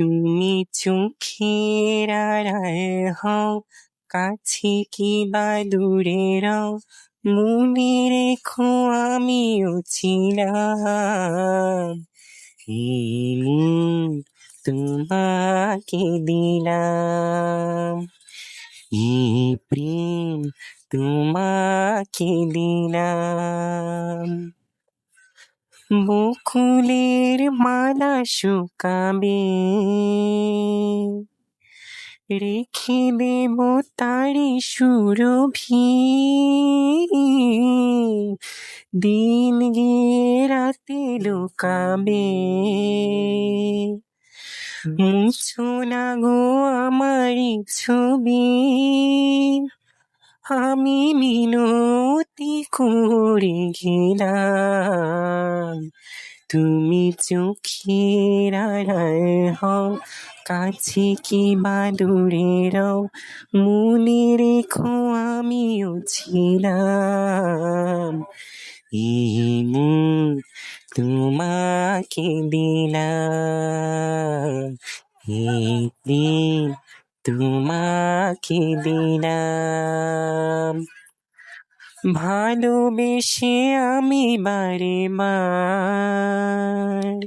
তুমি আড়াল হও কাছে কি বা দূরে রও মনে রেখো আমিও ছিলাম মন তোমাকে দিলাম। এই প্রেম, তোমাকে দিলাম। বকুলের মালা শুকাবে। রেখে দেব তারি সুরভি। দিন গিয়ে রাতে লুকাবে। মুছো গো আমারই ছবি। আমি মিনতি করে গেলাম তুমি চোখের আড়াল হও, কাছে কি বা দূরে রও, মনে রেখো আমিও ছিলাম। এই মন তোমাকে দিলাম এই তোমাকে দিলাম। ভালোবেসে আমি বারে বার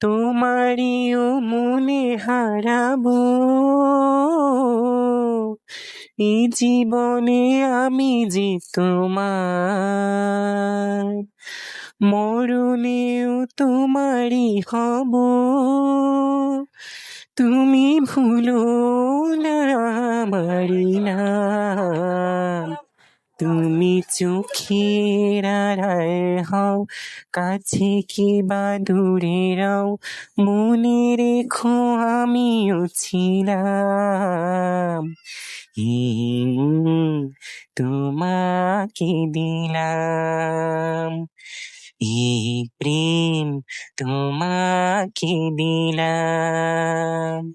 তোমারিও মনে হারাবো। এই জীবনে আমি যে তোমার, মরণেও তোমারই হব। তুমি ভুলো না আমারি নাম। তুমি চোখের আড়াল হও, কাছে কি বা দূরে রও, মনে রেখো আমিও ছিলাম। তোমাকে দিলাম। এই প্রেম তোমাকে দিলাম।